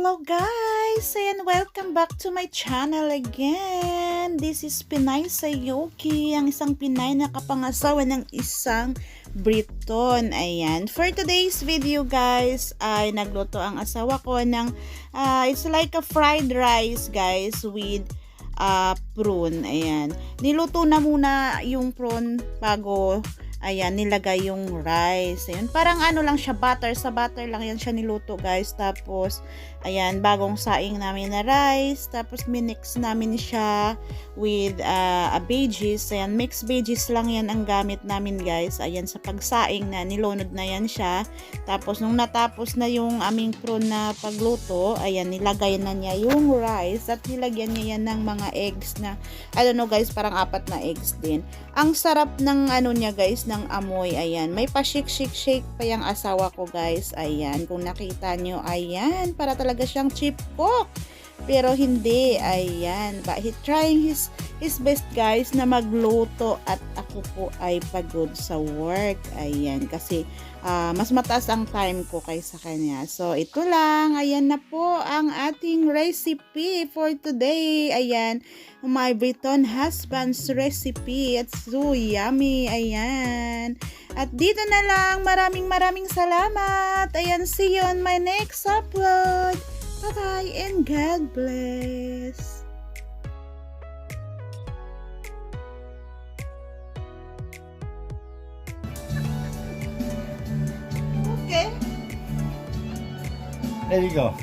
Hello guys! And welcome back to my channel again. This is Pinay Sayoki, ang isang Pinay na kapangasawa ng isang Briton. Ayan. For today's video guys, ay nagluto ang asawa ko ng, ah, it's like a fried rice guys with uh, prawn. Ayan. Niluto na muna yung prawn bago Ayan, nilagay yung rice. Ayan, parang ano lang siya, butter. Sa butter lang yan siya niluto, guys. Tapos, ayan, bagong saing namin na rice. Tapos, minix namin siya with uh, a veggies. Ayan, mixed veggies lang yan ang gamit namin, guys. Ayan, sa pagsaing na nilunod na yan siya. Tapos, nung natapos na yung aming prawn na pagluto, ayan, nilagay na niya yung rice. At nilagyan niya yan ng mga eggs na, I don't know, guys, parang apat na eggs din. Ang sarap ng ano niya, guys, ng amoy. Ayan. May pa-shake-shake-shake pa yung asawa ko, guys. Ayan. Kung nakita nyo, ayan. Para talaga siyang chip cook. Pero hindi. Ayan. But he trying his, his best, guys, na magluto. At ako po ay pagod sa work. Ayan. Kasi, ah, mas mataas ang time ko kaysa kanya. So, ito lang. Ayan na po ang ating recipe for today. Ayan my Briton husband's recipe. It's so yummy. Ayan. At dito na lang. Maraming maraming salamat. Ayan, see you on my next upload. Bye-bye and God bless. Okay. There you go.